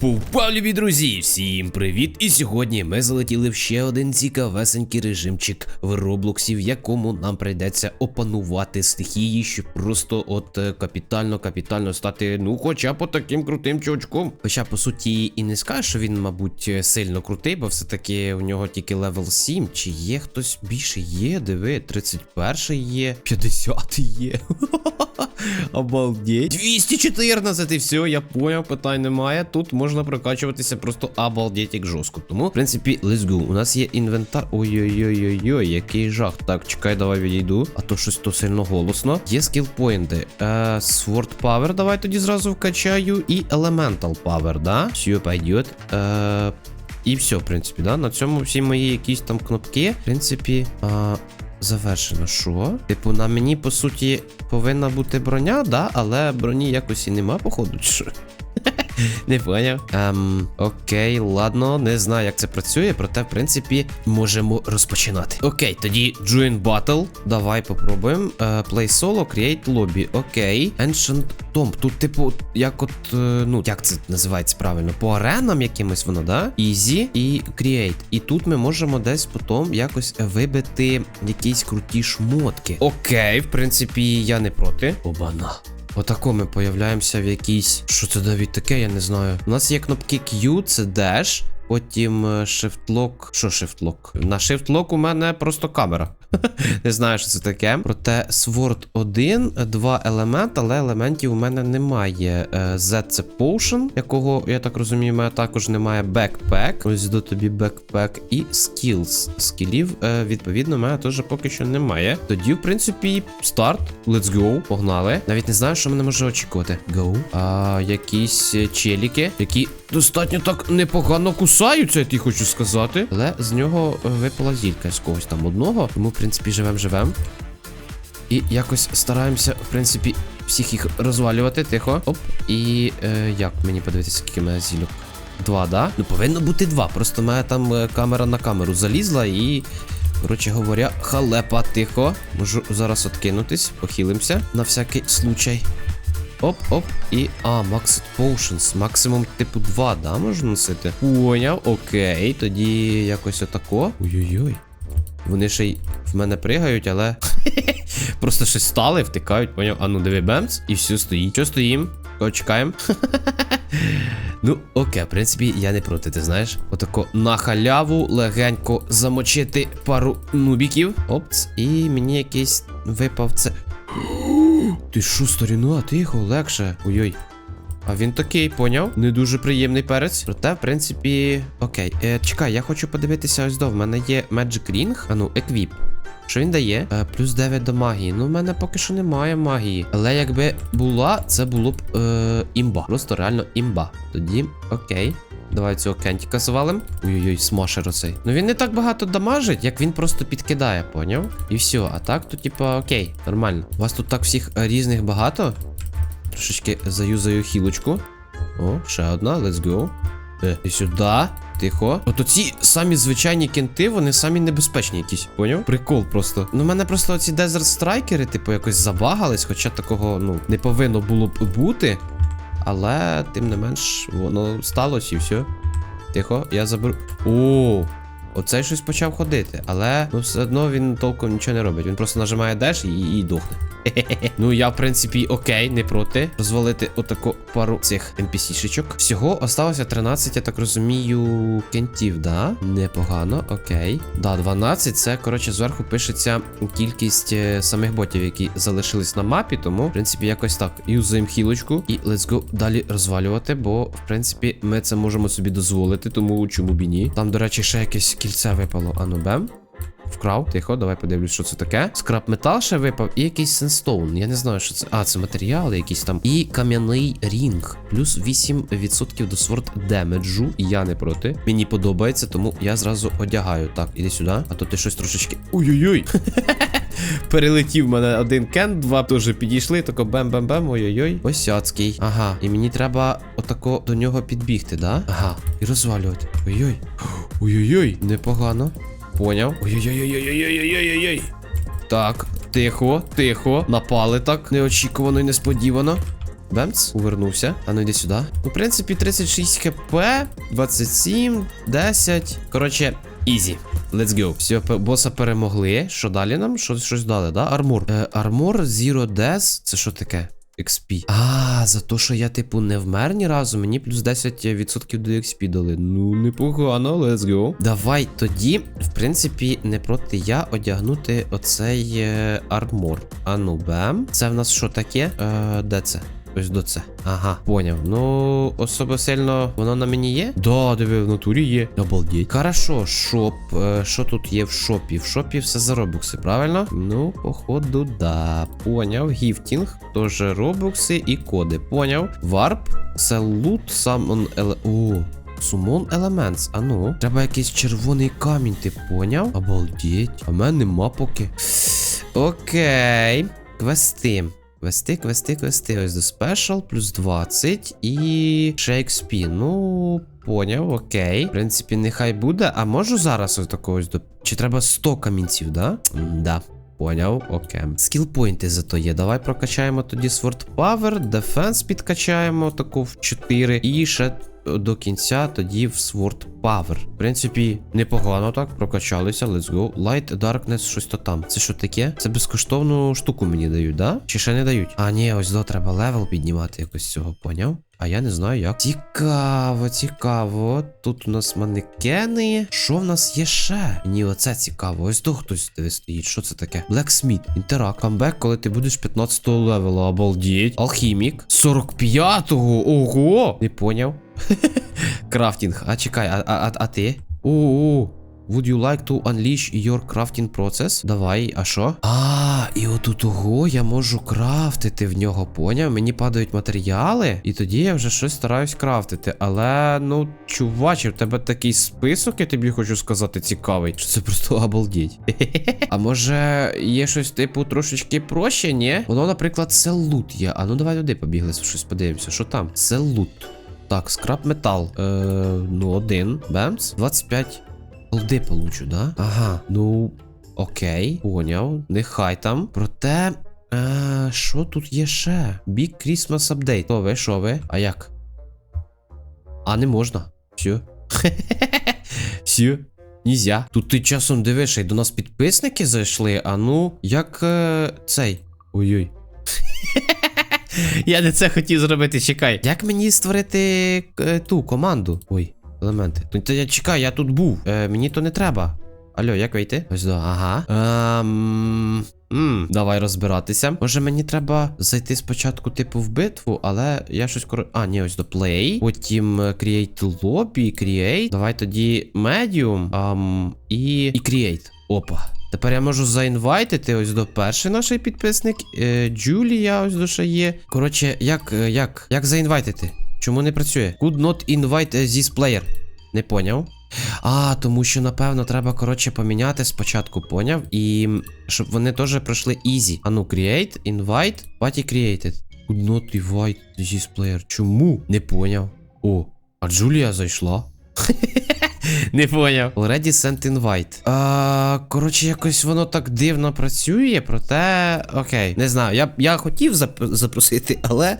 Пупа, любі друзі! Всім привіт! І сьогодні ми залетіли в ще один цікавесенький режимчик в Роблоксі, в якому нам прийдеться опанувати стихії, щоб просто от е, капітально капітально стати, ну, хоча б таким крутим чувачком. Хоча, по суті, і не скажеш, що він, мабуть, е, сильно крутий, бо все-таки у нього тільки левел 7. Чи є хтось більше? Є, диви, 31 є, 50 є. Обалдеть. 214 і все, я поняв, питань немає. Тут можна прокачуватися просто обалдеть як жорстко. Тому, в принципі, let's go. У нас є інвентар. Ой-ой-ой-ой-ой, який жах. Так, чекай, давай відійду. А то щось то сильно голосно. Є скілпоінти. Е, Sword Power, давай тоді зразу вкачаю. І Elemental Power, да? Все, пойдет. Е, і все, в принципі, да. На цьому всі мої якісь там кнопки. В принципі, а, завершено. Що? Типу, на мені, по суті, повинна бути броня, да, але броні якось і нема, походу, чи що? Не поняв. Ем, окей, ладно, не знаю, як це працює, проте, в принципі, можемо розпочинати. Окей, тоді Join Battle. Давай попробуємо. Е, play solo, create lobby. Окей. Ancient Tomb. Тут, типу, як от, е, ну, як це називається правильно? По аренам якимось воно, да? Easy і Create. І тут ми можемо десь потім якось вибити якісь круті шмотки. Окей, в принципі, я не проти. Обана. Отако ми появляємося в якійсь. Що це навіть таке, я не знаю. У нас є кнопки Q, це Dash. Потім е, Shift Lock. Що Shift Lock? На Shift Lock у мене просто камера. Не знаю, що це таке. Проте Sword 1, два елемент, але елементів у мене немає. Е, Z це Potion, якого, я так розумію, у мене також немає Backpack. Ось до тобі Backpack і Skills. Скілів, е, відповідно, у мене теж поки що немає. Тоді, в принципі, старт. Let's go. Погнали. Навіть не знаю, що мене може очікувати. Go. А, якісь е, челіки, які достатньо так непогано кусаються, я ті хочу сказати. Але з нього випала зілька з когось там одного. Тому, принципі, живем живем. І якось стараємося, в принципі, всіх їх розвалювати. Тихо. Оп. І е, як мені подивитися, скільки в мене зільок? Два, да? Ну повинно бути два. Просто в мене там е, камера на камеру залізла і. Коротше говоря, халепа, тихо. Можу зараз откинутись, похилимося на всякий случай. Оп-оп. І. А, Maxed Potions. Максимум, типу, 2, да, можна носити? Поняв, окей. Тоді якось отако. Ой-ой-ой. Вони ще й в мене пригають, але. Просто щось стали, втикають, поняв? А ну диви бемц, і все стоїть. Що стоїм? Кого чекаємо? Ну, окей, в принципі, я не проти, ти знаєш. Отако на халяву легенько замочити пару нубіків. Опц. І мені якийсь випав це. Ти що, старіна, тихо, легше. Ой-ой. А він такий, поняв? Не дуже приємний перець. Проте, в принципі, окей. Е, чекай, я хочу подивитися ось до. В мене є Magic Ring. А ну, еквіп. Що він дає? Е, плюс 9 до магії. Ну, в мене поки що немає магії. Але якби була, це було б е, імба. Просто реально імба. Тоді, окей. Давай цього кентіка звалим. Ой-ой-ой, смашер оцей. Ну він не так багато дамажить, як він просто підкидає, поняв? І все. А так, то, типа, окей, нормально. У вас тут так всіх різних багато. Трошечки заюзаю хілочку. О, ще одна, let's go. Е, і сюди. Тихо. От оці самі звичайні кенти, вони самі небезпечні якісь, поняв? Прикол просто. Ну, в мене просто оці Desert страйкери, типу, якось забагались, хоча такого, ну, не повинно було б бути. Але, тим не менш, воно сталося і все. Тихо, я заберу. О! Оцей щось почав ходити, але ну, все одно він толком нічого не робить. Він просто нажимає деш і, і дохне. Ну, я, в принципі, окей, не проти. Розвалити отаку пару цих NPC-шечок. Всього осталося 13, я так розумію, кентів, да? Непогано, окей. Да, 12. Це, коротше, зверху пишеться кількість е, самих ботів, які залишились на мапі. Тому, в принципі, якось так. Юзаємо хілочку і let's go далі розвалювати, бо, в принципі, ми це можемо собі дозволити, тому чому б і ні. Там, до речі, ще якесь кільце випало. Ану, бем. Вкрав, тихо, давай подивлюсь, що це таке. Скраб метал ще випав, і якийсь сенстоун. Я не знаю, що це. А, це матеріали якісь там. І кам'яний рінг. Плюс 8% до сворд демеджу. Я не проти. Мені подобається, тому я зразу одягаю. Так, іди сюди. А то ти щось трошечки. Ой-ой-ой. Перелетів мене один кен, два теж підійшли, тако бем-бем-бем, ой-ой-ой. Осяцький. Ага. І мені треба отако до нього підбігти, да? Ага. І розвалювати. Ой-ой. Ой-ой-ой. Непогано. Поняв. Ой-ой-ой-ой-ой-ой-ой-ой-ой. Так, тихо, тихо. Напали так. Неочікувано і несподівано. Бемц, увернувся. А ну йди сюди. Ну, в принципі, 36 хп, 27, 10. Коротше, ізі. Let's go. Все, боса перемогли. Що далі нам? Що, щось дали, да? Армор. Е, армор Zero Death. Це що таке? XP. А, за те, що я, типу, не вмер ні разу, мені плюс 10% до XP дали. Ну, непогано, let's go. Давай тоді, в принципі, не проти я одягнути оцей е, армор. А ну, бем. Це в нас що таке? Е, де це? Ось до це. Ага, поняв. Ну, особо сильно воно на мені є? Да, диви, в натурі є. Обалдеть. Хорошо, шоп. Е, Що тут є в шопі? В шопі все за робокси, правильно? Ну, походу, да. Поняв. Гіфтінг, теж робокси і коди. Поняв. Варп, це лут, самон еле. О. Сумон Elements. А ну, треба якийсь червоний камінь, ти поняв? Обалдеть. А в мене нема поки. Окей. Квести. Квести, квести, квести. Ось до спешл, плюс 20 і Шейкспі. Ну, поняв, окей. В принципі, нехай буде. А можу зараз ось такого ось до. Чи треба 100 камінців, да? М, Да. Поняв, окей. Скілпойнти зато є. Давай прокачаємо тоді Sword Power, Defense підкачаємо таку в 4. І ще до кінця тоді в Sword Power. В принципі, непогано так, прокачалися. Let's go. Light Darkness, щось то там. Це що таке? Це безкоштовну штуку мені дають, да? Чи ще не дають? А, ні, ось до треба левел піднімати якось цього, поняв? А я не знаю як. Цікаво, цікаво. Тут у нас манекени. Що в нас є ще? Мені оце цікаво. Ось до хтось диви стоїть. Що це таке? Blacksmith. Інтерак. Камбек, коли ти будеш 15-го левела. Обалдіть. Алхімік. 45-го. Ого! Не поняв. Крафтінг. А чекай, а, а, а, ти? О-о. Would you like to unleash your crafting process? Давай, а що? А, і от у того я можу крафтити в нього, поняв? Мені падають матеріали, і тоді я вже щось стараюсь крафтити. Але, ну, чуваче, в тебе такий список, я тобі хочу сказати, цікавий. Що це просто обалдіть. А може є щось типу трошечки проще, ні? Воно, наприклад, селут є. А ну давай туди побігли, щось подивимося. Що там? Селут. Так, скраб метал. Е, ну, один. Бемс. 25 голди получу, да? Ага, ну. Окей, поняв. Нехай там. Проте. Е, що тут є ще? Big Christmas Update. Що ви, що ви? А як? А не можна. Все. Все. Нізя. Тут ти часом дивишся, і до нас підписники зайшли. А ну, як е, цей. Ой-ой. Я не це хотів зробити, чекай. Як мені створити е, ту команду? Ой, елементи. Ну, та я чекай, я тут був. Е, мені то не треба. Алло, як вийти? Ось до, ага. Ем, м, давай розбиратися. Може мені треба зайти спочатку, типу, в битву, але я щось кор... А, ні, ось до play. Потім е, create lobby, create. Давай тоді medium. Ем, і, і create. Опа. Тепер я можу заінвайтити ось до перший наш підписник. Е, Джулія ось ще є. Коротше, як, е, як, як заінвайтити? Чому не працює? Could not invite this player. Не поняв. А, тому що, напевно, треба, коротше, поміняти спочатку, поняв? І щоб вони теж пройшли easy. А ну, create, invite, party created. Could not invite this player. Чому? Не поняв. О, а Джулія зайшла. Не поняв. Already sent invite. А, коротше, якось воно так дивно працює, проте. Окей, не знаю. Я, я хотів зап- запросити, але.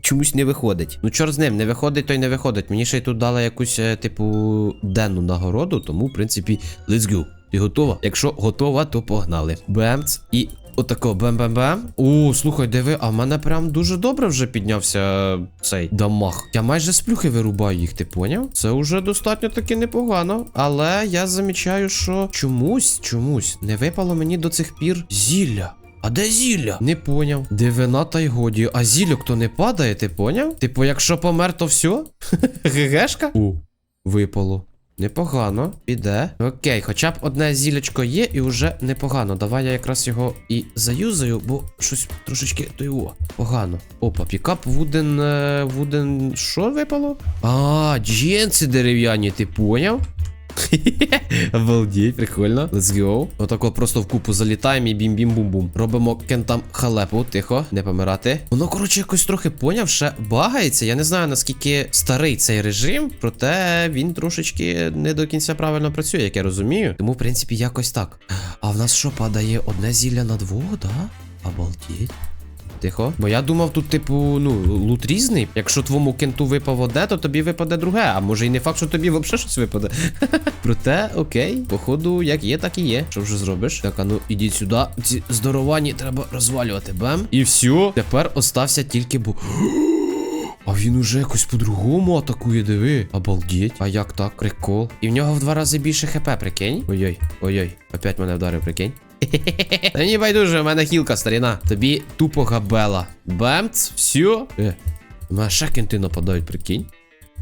Чомусь не виходить. Ну, чорт з ним, не виходить, то й не виходить. Мені ще й тут дали якусь, е, типу, денну нагороду, тому, в принципі, let's go. Ти готова? Якщо готова, то погнали. Бемц і отако бем-бем-бем. О, слухай, диви, а в мене прям дуже добре вже піднявся цей дамаг. Я майже з плюхи вирубаю їх, ти поняв? Це вже достатньо таки непогано. Але я замічаю, що чомусь, чомусь не випало мені до цих пір зілля. А де зілля? Не поняв. Дивина та й годі. А зілля то не падає, ти поняв? Типу, якщо помер, то все? Гегешка? О, випало. Непогано, піде. Окей, хоча б одне зілечко є і вже непогано. Давай я якраз його і заюзаю, бо щось трошечки то його. Погано. Опа, пікап вуден. е, Вуден. Що випало? А, джинси дерев'яні, ти поняв? Обалдеть, прикольно. Let's go. Отако просто в купу залітаємо і бім-бім-бум-бум. Робимо кентам халепу, тихо, не помирати. Воно, коротше, якось трохи поняв, ще багається. Я не знаю наскільки старий цей режим, проте він трошечки не до кінця правильно працює, як я розумію. Тому, в принципі, якось так. А в нас що падає одне зілля на двох, да? Обалдеть. Тихо. Бо я думав, тут, типу, ну, лут різний. Якщо твоєму кенту випав одне, то тобі випаде друге. А може і не факт, що тобі взагалі щось випаде. Проте, окей, походу, як є, так і є. Що вже зробиш? Так, а ну ідіть сюди. Ці здоровані треба розвалювати. Бем. І все. Тепер остався тільки бу. А він уже якось по-другому атакує, диви. Обалдеть. А як так? Прикол. І в нього в два рази більше хп, прикинь. Ой-ой, ой-ой. Опять мене вдарив, прикинь. Та мені байдуже, у мене хілка, старіна. Тобі тупо габела. Бемц, все. Е, мене ще кенти нападають, прикинь.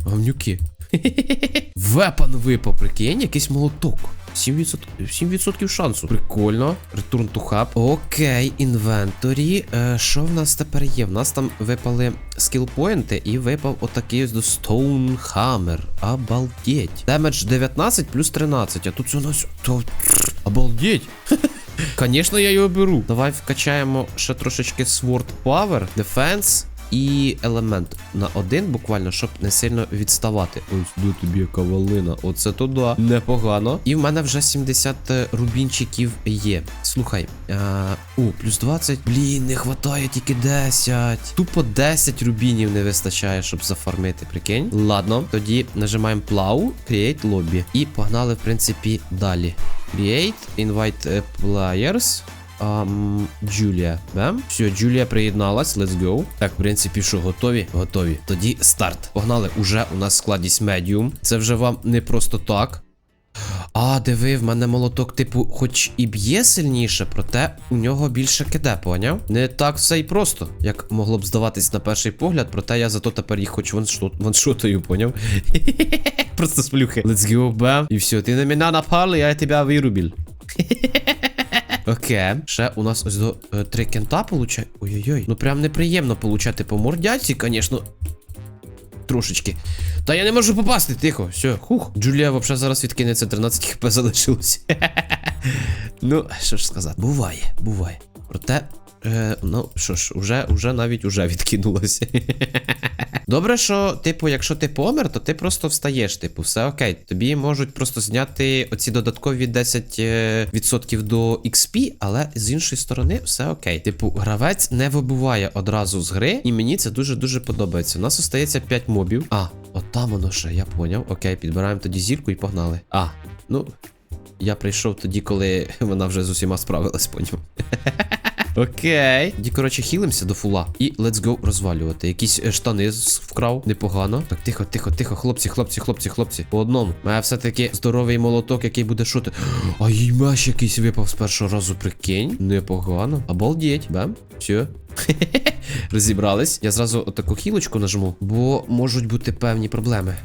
Гамнюки. Вепан випав, прикинь, якийсь молоток. 7%, 7% шансу. Прикольно. Return to hub. Окей, інвенторі. Е, що в нас тепер є? В нас там випали скілпоінти і випав отакий ось до Stone Hammer. Обалдеть. Демедж 19 плюс 13. А тут у нас. Обалдеть. Конечно, я його беру. Давай вкачаємо ще трошечки Sword Power, Defense і елемент на один, буквально, щоб не сильно відставати. Ось до тобі яка валина. Оце то да. Непогано. І в мене вже 70 рубінчиків є. Слухай. А, о, плюс 20. Блін, не хватає тільки 10. Тупо 10 рубінів не вистачає, щоб зафармити. Прикинь. Ладно, тоді нажимаємо Plow, Create Lobby. І погнали, в принципі, далі. Create, invite е, players. Um, Джулія. Бем? Все, Джулія приєдналась, let's go. Так, в принципі, що, готові? Готові. Тоді старт. Погнали. Уже у нас складність медіум. Це вже вам не просто так. А, диви, в мене молоток, типу, хоч і б'є сильніше, проте у нього більше киде, поняв? Не так все і просто, як могло б здаватись на перший погляд, проте я зато тепер їх хоч ваншот, ваншотаю, поняв? Просто сплюхи. Let's go, бам. І все, ти на мене напали, я тебе вирубив. Окей, ще у нас ось до е, три кента получає. Ой-ой-ой. Ну прям неприємно получати по мордяці, звісно. Трошечки. Та я не можу попасти, тихо, все, хух. Джулія взагалі зараз відкинеться 13 хп залишилось. ну, що ж сказати, буває, буває. Проте, е, ну що ж, уже, уже навіть уже відкинулося. Добре, що, типу, якщо ти помер, то ти просто встаєш, типу, все окей. Тобі можуть просто зняти оці додаткові 10% е, до XP, але з іншої сторони, все окей. Типу, гравець не вибуває одразу з гри, і мені це дуже-дуже подобається. У нас остається 5 мобів. А, от там воно ще, я поняв. Окей, підбираємо тоді зірку і погнали. А, ну. Я прийшов тоді, коли вона вже з усіма справилась, поняв. Окей. Тоді, коротше, хілимося до фула. І let's go розвалювати. Якісь е, штани вкрав. Непогано. Так, тихо, тихо, тихо, хлопці, хлопці, хлопці, хлопці. По одному. Має все-таки здоровий молоток, який буде шути. А їй меш якийсь випав з першого разу, прикинь. Непогано. Обалдеть, бам. Все. Розібрались. Я зразу отаку хілочку нажму, бо можуть бути певні проблеми.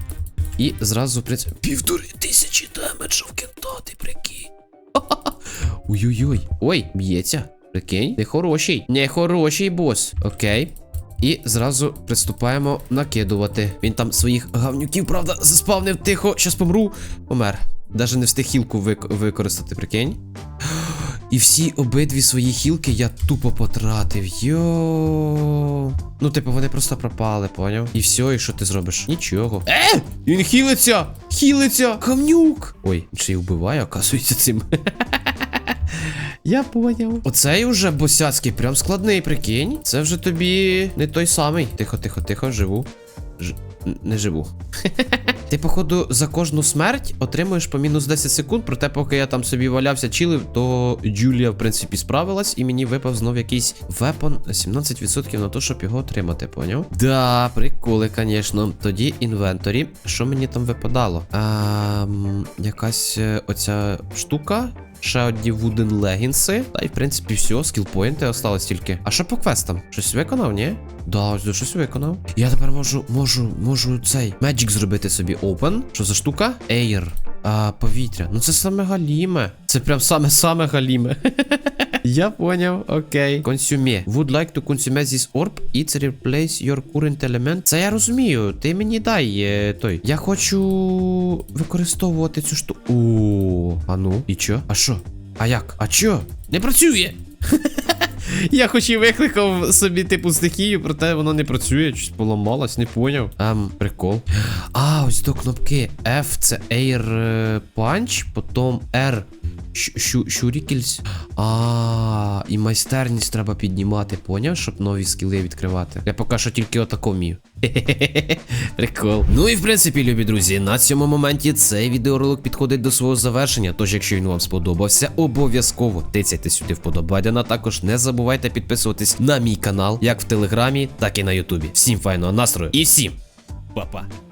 І зразу, принципі, півтори тисячі демеджу в кентати, прикинь. Ой-ой-ой. Ой, б'ється. Прикинь, не хороший. Не хороший бос. Окей. І зразу приступаємо накидувати. Він там своїх гавнюків, правда, заспавнив тихо. Щас помру. Помер. Даже не встиг хілку вик- використати, прикинь. І всі обидві свої хілки я тупо потратив. Йо. Ну, типу, вони просто пропали, поняв? І все, і що ти зробиш? Нічого. Е! Він хілиться! Хілиться! Камнюк! Ой, ще й вбиває, оказується цим. Я поняв. Оцей уже босяцький, прям складний, прикинь. Це вже тобі не той самий. Тихо, тихо, тихо, живу. Ж... Не живу. Ти, походу, за кожну смерть отримуєш по мінус 10 секунд, проте, поки я там собі валявся, чилив, то Джулія, в принципі, справилась, і мені випав знов якийсь вепон 17% на те, щоб його отримати, поняв? Да, приколи, звісно. Тоді інвенторі. Що мені там випадало? А, якась е, оця штука. Ще одні вуден легінси. Та й в принципі все, скілпоінти осталось тільки. А що по квестам? Щось виконав, ні? Да, ось щось виконав. Я тепер можу, можу, можу цей меджик зробити собі open. Що за штука? Air. А, повітря. Ну це саме галіме. Це прям саме-саме галіме. Я поняв, окей. Consume. Would like to consume this orb. It's replace your current element. Це я розумію. Ти мені дай е, той. Я хочу використовувати цю штуку. О, а ну, і чо? А що? А як? А чо? Не працює! Я хоч і викликав собі типу стихію, проте воно не працює, щось поламалось, не поняв. Ем, прикол. А, ось до кнопки F це Air е, Punch, потім R Щурікельс. А, і майстерність треба піднімати, поняв, щоб нові скіли відкривати. Я поки що тільки отако. Хе-хе-хе. Прикол. Ну і в принципі, любі друзі, на цьому моменті цей відеоролик підходить до свого завершення. Тож, якщо він вам сподобався, обов'язково тицяйте сюди вподобайдена. Також не забувайте підписуватись на мій канал, як в телеграмі, так і на Ютубі. Всім файного настрою і всім па-па!